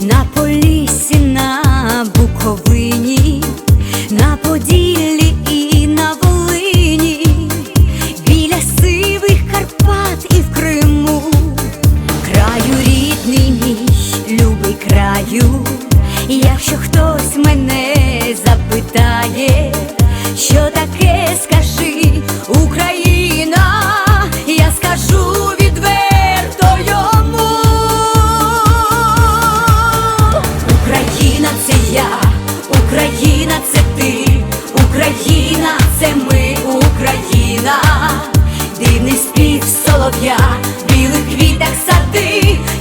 На полісі на Буковині.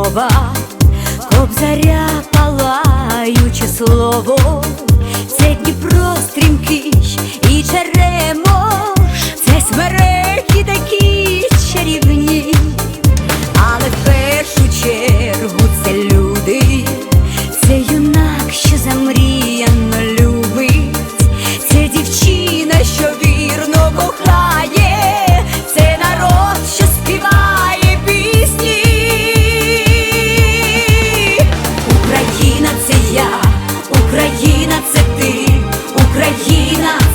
мова, кобзаря палаюче слово,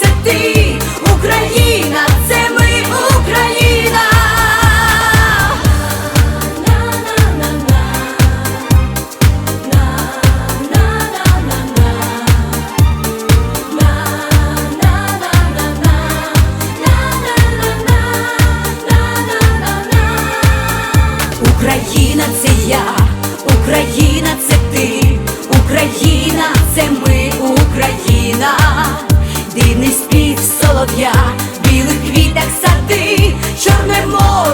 це. Україна це я, Україна це ти, Україна це ми, Україна, дивний спів солов'я, білих квіток сади, чорне море.